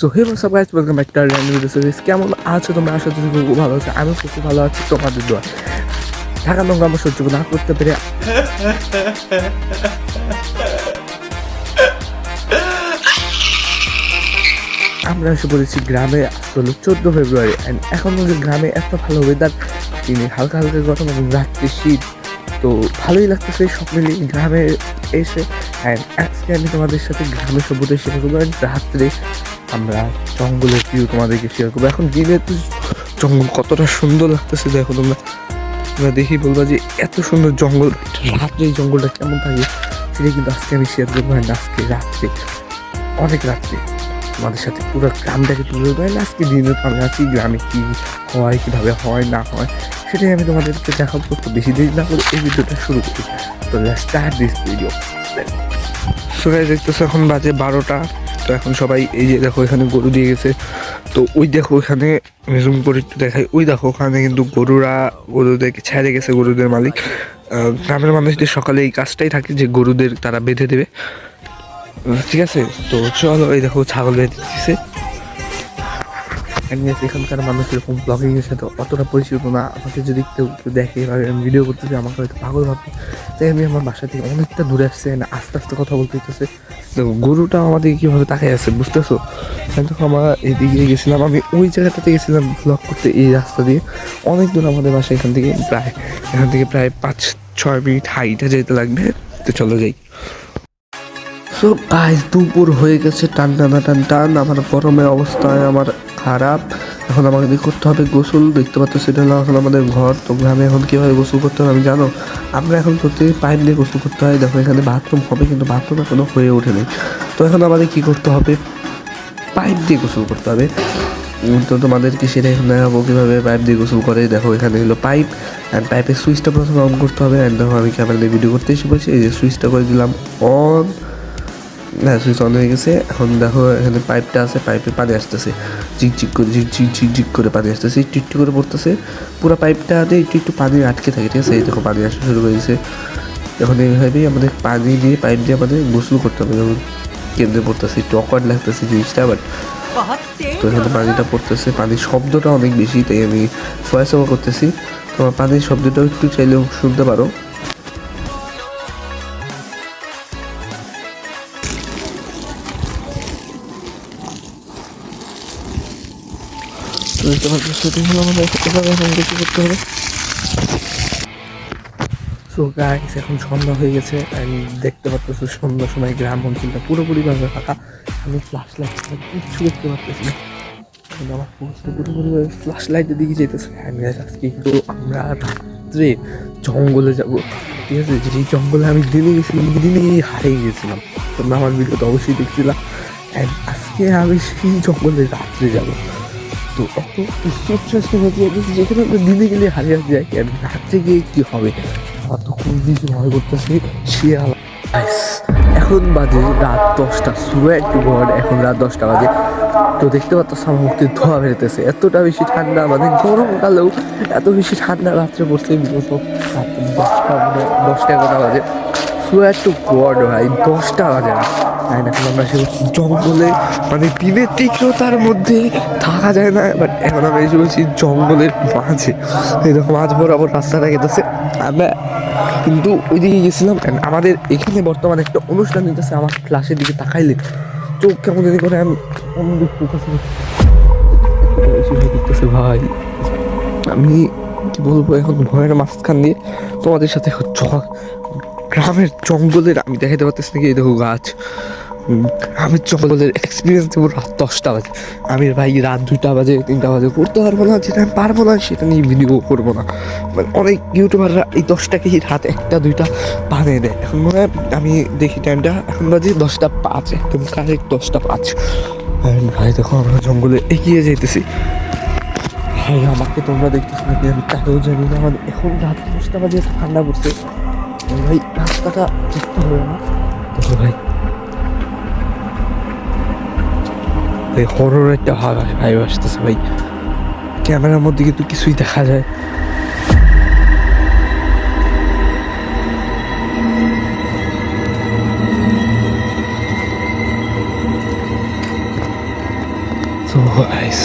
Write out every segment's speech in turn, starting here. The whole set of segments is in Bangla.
সো হে সব guys welcome back to random video series কেমন আছো? তোমরা আশা করি খুব ভালো আছো। আমি খুব ভালো আছি। তোমাদের দোয়া। ঢাকা নোংরা আমার সহ্য না করতে পেরে আমরা এসে পড়েছি গ্রামে। আসলে চোদ্দ ফেব্রুয়ারি। অ্যান্ড এখন যে গ্রামে এত ভালো ওয়েদার তিনি হালকা হালকা গরম এবং রাত্রে শীত। তো, ভালোই লাগতেছে সব মিলিয়ে গ্রামে এসে। অ্যান্ড আজকে আমি তোমাদের সাথে গ্রামের সভ্যতা শেয়ার করব। রাত্রে আমরা জঙ্গলের ভিউ তোমাদেরকে শেয়ার করব। এখন দিনে তো জঙ্গল কতটা সুন্দর লাগতেছে, দেখো তোমরা। তোমরা দেখি বলবা যে এত সুন্দর জঙ্গল, রাত্রে এই জঙ্গলটা কেমন থাকে সেটা কিন্তু আজকে আমি শেয়ার করব। অ্যান্ড আজকে রাত্রে, অনেক রাত্রে তোমাদের সাথে পুরো গ্রামটাকে তুলে ধরবো। and আজকে দিনে আমি আছি, গ্রামে কী হয়, কীভাবে হয়, না হয়, সেটাই আমি তোমাদেরকে দেখাবো। তো বেশি দেরি না করে এই ভিডিওটা শুরু করি। তো স্টার্ট দিস ভিডিও সবাই দেখতেছো এখন বাজে বারোটা। তো এখন সবাই এই যে দেখো এখানে গরু দিয়ে গেছে। তো ওই দেখো ওখানে জুম করে একটু দেখাই। ওই দেখো ওখানে কিন্তু গরুরা গরুদেরকে ছেড়ে গেছে গরুদের মালিক। গ্রামের মানুষদের সকালে এই কাজটাই থাকে যে গরুদের তারা বেঁধে দেবে। ঠিক আছে? তো চলো, এই দেখো ছাগল বেঁধে দিচ্ছে এখানকার মানুষ এরকম ব্লগিং এর সাথে অতটা পরিচিত না। আমাকে যদি কেউ কেউ দেখে বা আমি ভিডিও করতেছি, আমাকে হয়তো পাগল ভাববে। তাই আমি আমার বাসা থেকে অনেকটা দূরে আসছে আস্তে আস্তে কথা বলতে হইতেছে। দেখো গরুটা আমাদের কীভাবে তাকাই আছে, বুঝতেছো? তখন আমরা এদিকে গেছিলাম, আমি ওই জায়গাটাতে গেছিলাম ব্লক করতে, এই রাস্তা দিয়ে। অনেক দূর আমাদের বাসা, এখান থেকে প্রায়, এখান থেকে প্রায় পাঁচ, ছয় মিনিট হাইটে যেতে লাগবে, তো চলো যাই। সো গাইজ দুপুর হয়ে গেছে, টান, টানা, টান টান, আমার গরমের অবস্থায় আমার খারাপ। এখন আমাকে করতে হবে? গোসল দেখতে পাচ্ছ সেটা হলো এখন আমাদের ঘর, তো গ্রামে এখন কীভাবে গোসল করতে হবে আমি জানো? আমরা এখন প্রত্যেক পাইপ দিয়ে গোসল করতে হয়। দেখো এখানে বাথরুম হবে কিন্তু বাথরুম এখনও হয়ে ওঠেনি। তো এখন আমাদের কী করতে হবে? পাইপ দিয়ে গোসল করতে হবে। তো তোমাদেরকে সেটা এখন দেখাবো কীভাবে পাইপ দিয়ে গোসল করে। দেখো এখানে হলো পাইপ অ্যান্ড পাইপের সুইচটা প্রথমে অন করতে হবে। অ্যান্ড দেখো আমি ক্যামেরা দিয়ে ভিডিও করতে এসে বলছি এই যে সুইচটা করে দিলাম অন না সুইচ অন হয়ে গেছে। এখন দেখো এখানে পাইপটা আছে পাইপে পানি আসতেছে। ঝিক ঝিক করে ঝিক ঝিক ঝিক ঝিক করে পানি আসতেছে একটু একটু করে পড়তেছে। পুরো পাইপটাতে একটু একটু পানি আটকে থাকে ঠিক আছে? এই দেখো পানি আসা শুরু হয়েছে। এখন এইভাবেই আমাদের পানি দিয়ে পাইপ দিয়ে আমাদের গোসল করতে হবে। যেমন কেন্দ্রে পড়তেছে একটু অকওয়ার্ড লাগতেছে জিনিসটা বাট তো এখানে পানিটা পড়তেছে। পানির শব্দটা অনেক বেশি তাই আমি ভয়েস ওভার করতেছি। তোমার পানির শব্দটাও একটু চাইলেও শুনতে পারো। তো দেখতে পাচ্ছ সেটাই হলো আমাদের এভাবে এখন কিছু করতে হবে। সো গাইস এখন সন্ধ্যা হয়ে গেছে আমি দেখতে পাচ্ছ সন্ধ্যার সময় গ্রাম অঞ্চলটা পুরোপুরিভাবে ফাঁকা। আমি ফ্লাশ লাইট কিচ্ছু দেখতে পাচ্ছি না। কিন্তু আমার পোস্ট পুরোপুরিভাবে ফ্লাশ লাইটের দিকে যেতেছে হ্যাঁ আজকে কিন্তু আমরা রাত্রে জঙ্গলে যাব। ঠিক আছে? যেই জঙ্গলে আমি দিনে গেছিলাম দিনেই হারিয়ে গেছিলাম। তোমরা আমার ভিডিও তো অবশ্যই দেখছিলাম অ্যান্ড আজকে আমি সেই জঙ্গলে রাত্রে যাব। তো অত ইন্টারেস্টিং হতে যাচ্ছে যেখানে আমরা দিনে গেলে হারিয়ে যায় আর রাত্রে গিয়ে কী হবে? আমার তো খুব ভয় করতেছে Guys, এখন বাজে রাত দশটা সুয়েট গড এখন রাত দশটা বাজে। তো দেখতে পাচ্ছ আমার ধোয়া বেরোতেছে। এতটা বেশি ঠান্ডা মানে গরমকালেও এত বেশি ঠান্ডা রাত্রে পড়ছে বিগত রাত্রে দশটা দশটা এগারোটা বাজে। সুয়েট টু গড ভাই দশটা বাজে না তাই এখন আমরা সে জঙ্গলে মানে দিনের তীক্ষ্ণতার মধ্যে থাকা যায় না বাট এখন আমরা এসে বলছি জঙ্গলের মাঝে। এরকম মাঝ বরাবর রাস্তাটা গেতেছে আমরা কিন্তু ওইদিকে গেছিলাম আমাদের এখানে বর্তমানে একটা অনুষ্ঠান নিতেছে আমার ক্লাসের দিকে তাকাইলে। চোখ কেমন জানি করে আমি ভাই, আমি কি বলব, এখন ভয়ের মাঝখান দিয়ে তোমাদের সাথে গ্রামের জঙ্গলের, আমি দেখাতে পারতেছি নাকি? এই দেখো গাছ। গ্রামের জঙ্গলের এক্সপিরিয়েন্স দেবো রাত দশটা বাজে। আমি ভাই রাত দুইটা বাজে, তিনটা বাজে, করতে পারব না, যেটা আমি পারব না সেটা নিয়ে ভিডিও করব না। মানে অনেক ইউটিউবাররা এই দশটাকেই রাত একটা, দুইটা বানিয়ে দেয়। এখন মনে আমি দেখি টাইমটা এখন বাজে দশটা পাঁচ, একদম কারেক্ট দশটা পাঁচ। ভাই, দেখো, আমরা জঙ্গলে এগিয়ে যাইতেছি। ভাই, আমাকে তোমরা দেখতেছো নাকি? আমি তাকেও জানি না। মানে এখন রাত দশটা বাজে, ঠান্ডা পড়ছে। ভাই, রাস্তাটা দেখতে হবে না? ভাই ভাই হরর একটা ভাব ভাই আসতেছে ভাই ক্যামেরার মধ্যে কিন্তু কিছুই দেখা যায় সো গাইস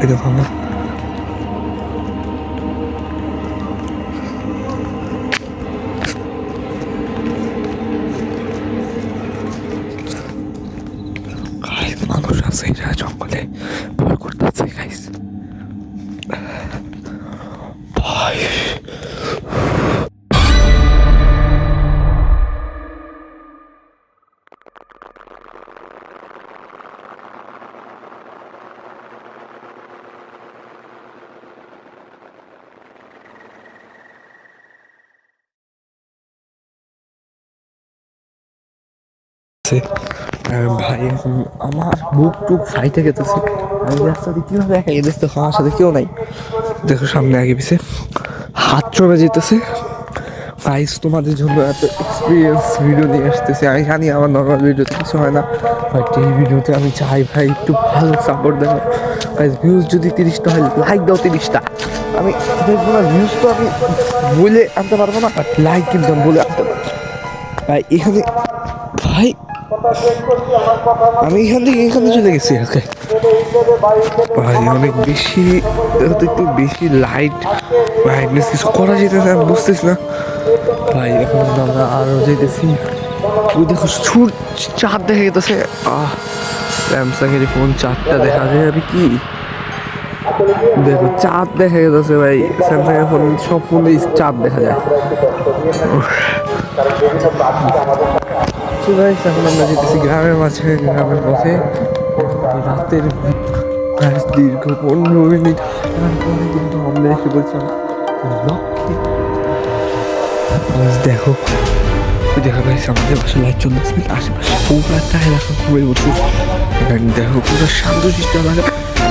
এই দেখো আমার ভাই আমার বুক টুক ফাইটে গেতেছে আমি রাস্তাতে কীভাবে একা গেতেছে দেখো আমার সাথে কেউ নাই। দেখো সামনে আগে পিছে। হাত চড়ে যেতেছে। গাইস তোমাদের জন্য এত এক্সপিরিয়েন্স ভিডিও নিয়ে আসতেছে। আমি জানি আমার নর্মাল ভিডিওতে কিছু হয় না বাট এই ভিডিওতে আমি চাই ভাই একটু ভালো সাপোর্ট দেবো। গাইস ভিউজ যদি তিরিশটা হয় লাইক দাও তিরিশটা। আমি দেখব না ভিউজ তো আমি বলে আনতে পারব না বাট লাইক কিন্তু বলে আনতে পারব। ভাই এখানে ভাই আমি এখান থেকে এখানে চলে গেছি ওকে ভাই অনেক বেশি একটু বেশি লাইট ব্রাইটনেস কিছু করা যেতেছে, আমি বুঝতেছি না। ভাই, এখন আমরা আরও যেতেছি। ওই দেখো ছুট চাঁদ দেখা যেতেছে। আহ স্যামসাং এর ফোন চারটা দেখা যায়, আমি কি? দেখো, চাঁদ দেখা যেতেছে, ভাই। স্যামসাং এর ফোন সব ফোনে চাঁদ দেখা যায়। তো গাইস এখন আমরা যেতেছি গ্রামের মাঝে, গ্রামের পথে। রাতের দীর্ঘ পনেরো মিনিট। হাঁটার পরে কিন্তু আমরা এসে বলছিলাম দেখো। দেখো গাইস আমাদের পাশে লাইট চলতেছে আশেপাশে পুরাটা এলাকা ঘুরে উঠছে দেখো পুরো শান্ত সৃষ্টি এলাকা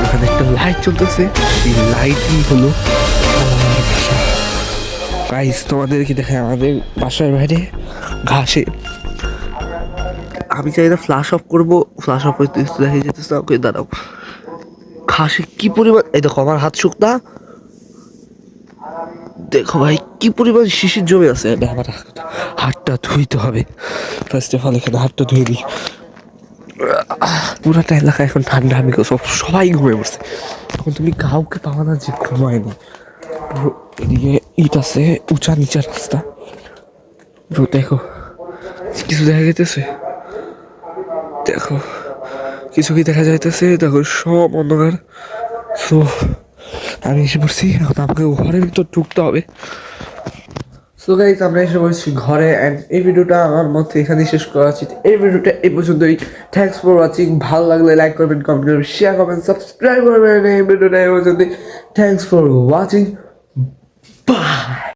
এখানে একটা লাইট চলতেছে। এই লাইটই হলো আমার বাসা। গাইস তোমাদেরকে দেখে আমাদের বাসার বাইরে ঘাসে আমি চাই না ফ্লাশ অফ করব ফ্লাশ অফ করতে দেখে যেতেছে ওকে দাঁড়াও। ঘাসে কি পরিমাণ এই দেখো, আমার হাত শুকনা। দেখো ভাই, কি পরিমাণ শিশির জমে আছে। আমার হাত- হাতটা ধুইতে হবে। ফার্স্ট অফ অল এখানে হাতটা ধুয়ে দিই। পুরাটা এলাকা এখন ঠান্ডা, আমি সব সবাই ঘুমিয়ে পড়ছে। এখন তুমি কাউকে পাওয়া না যে ঘুমায়নি। এদিকে ইট আছে, উঁচা নিচা রাস্তা। দেখো, কিছু দেখা যেতেছে দেখো। কিছু কি দেখা যাইতেছে? দেখো, সব অন্ধকার। সো, আমি এসে পড়ছি। এখন আমাকে ঘরের ভিতর ঢুকতে হবে। সো গাইজ আমরা এসে পড়ছি ঘরে। অ্যান্ড এই ভিডিওটা আমার মতে এখানেই শেষ করা উচিত। এই ভিডিওটা এই পর্যন্তই। থ্যাংকস ফর ওয়াচিং ভালো লাগলে লাইক করবেন কমেন্ট করবেন শেয়ার করবেন সাবস্ক্রাইব করবেন। এই ভিডিওটা এই পর্যন্তই। Thanks for watching by